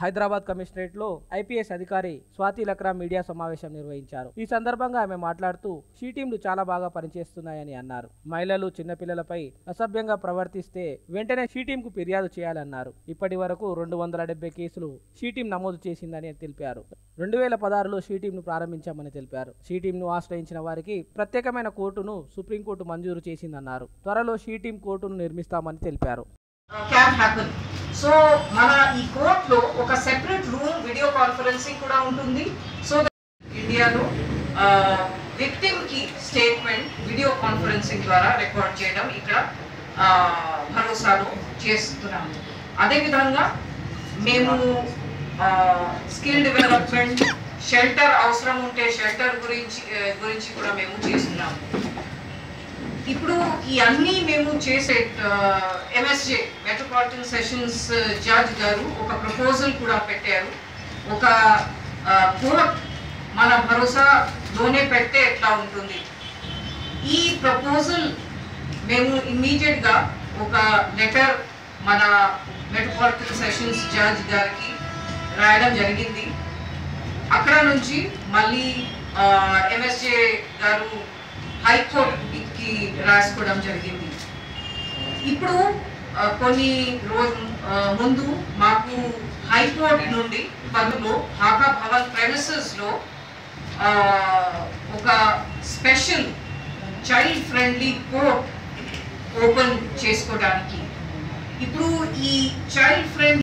Hyderabad కమిషనరేట్లో IPS అధికారి Swathi Lakra media సమావేశం నిర్వహించారు. ఈ సందర్భంగా ఆమె మాట్లాడుతూ షీ టీంలు చాలా బాగా పనిచేస్తున్నాయని అన్నారు. మహిళలు చిన్నపిల్లలపై అసభ్యంగా ప్రవర్తిస్తే వెంటనే షీ టీంకు ఫిర్యాదు చేయాలన్నారు. ఇప్పటి వరకు రెండు వందల డెబ్బై కేసులు షీ టీం నమోదు చేసిందని తెలిపారు. రెండు వేల పదహారులో షీ టీంను ప్రారంభించామని తెలిపారు. షీ టీంను ఆశ్రయించిన వారికి ప్రత్యేకమైన కోర్టును సుప్రీంకోర్టు మంజూరు చేసిందన్నారు. త్వరలో షీ టీం కోర్టును నిర్మిస్తామని తెలిపారు. సో మన ఈ వీడియో కూడా ఉంటుంది. సో ఇండియాలో విక్టిమ్కి స్టేట్మెంట్ వీడియో కాన్ఫరెన్సింగ్ ద్వారా రికార్డ్ చేయడం ఇక్కడ ఆ, భరోసాను చేస్తున్నాము. అదేవిధంగా మేము స్కిల్ డెవలప్మెంట్ షెల్టర్ అవసరం ఉంటే షెల్టర్ గురించి గురించి కూడా మేము చేస్తున్నాము. ఇప్పుడు ఈ అన్ని మేము చేసే ఎంఎస్జే మెట్రోపాలిటన్ సెషన్స్ జడ్జ్ గారు ఒక ప్రపోజల్ కూడా పెట్టారు. ఒక కోట్ మన భరోసాలోనే పెడితే ఎట్లా ఉంటుంది? ఈ ప్రపోజల్ మేము ఇమ్మీడియట్గా ఒక లెటర్ మన మెట్రోపాలిటన్ సెషన్స్ జడ్జ్ గారికి రాయడం జరిగింది. అక్కడ నుంచి మళ్ళీ ఎంఎస్జే గారు హైకోర్టుకి రాసుకోవడం జరిగింది. ఇప్పుడు కొన్ని రోజు ముందు మాకు హైకోర్టు నుండి పనులో హాకా భవన్ ప్రెమిసెస్ ఒక special child friendly court open చేసుకోవడానికి. ఇప్పుడు ఈ చైల్డ్ ఫ్రెండ్